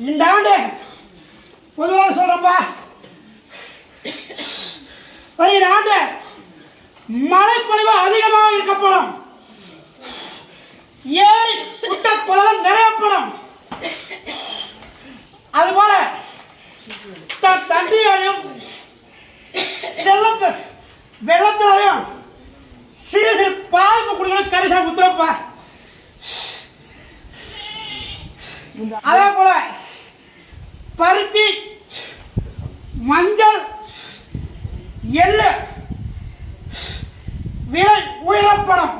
இந்த ஆண்டு பொதுவாக சொல்கிறப்பா வருகிற ஆண்டு மழைப்பொழிவு அதிகமாக இருக்கப்படும் ஏரி குட்ட வெள்ளத்திலையும் சிறு சிறு பாதிப்பு கொடுக்கணும் கரிசா முத்துறப்பா அதே போல பருத்தி மஞ்சள் எள்ளு விலை உயரப்படும்.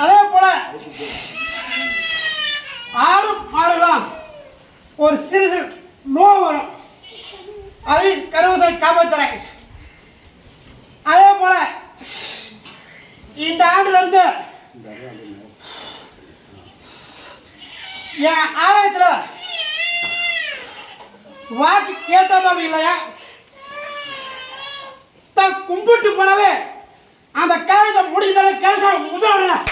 அதே போல சிறு சிறு நோய் வரும் அதை கருவசை காப்பாற்றுறேன் அதே போல இந்த ஆண்டுல இருந்து என் ஆலயத்துல வாக்கு கேட்டதும் இல்லையா? தான் கும்பிட்டு போனவே அந்த காரியத்தை முடிஞ்சதால கலசம் உதவுறேன்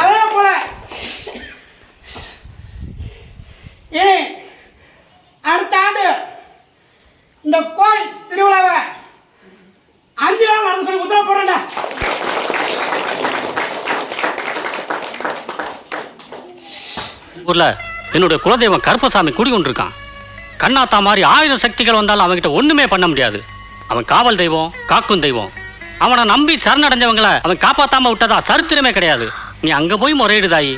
அதே போல இனி அடுத்த ஆண்டு இந்த கோயில் திருவிழாவை. அஞ்சு நாள் நடந்து சொல்லி உத்தரவு போடுறேன் ஊர்ல என்னுடைய குலதெய்வம் கருப்பசாமி குடி கொண்டிருக்கான். கண்ணாத்தா மாதிரி ஆயுத சக்திகள் வந்தாலும் அவன்கிட்ட ஒண்ணுமே பண்ண முடியாது. அவன் காவல் தெய்வம் காக்கும் தெய்வம். அவனை நம்பி சரணடைஞ்சவங்களை அவன் காப்பாத்தாம விட்டதா? சரித்திரமே கிடையாது. நீ அங்க போய் முறையிடுதாயி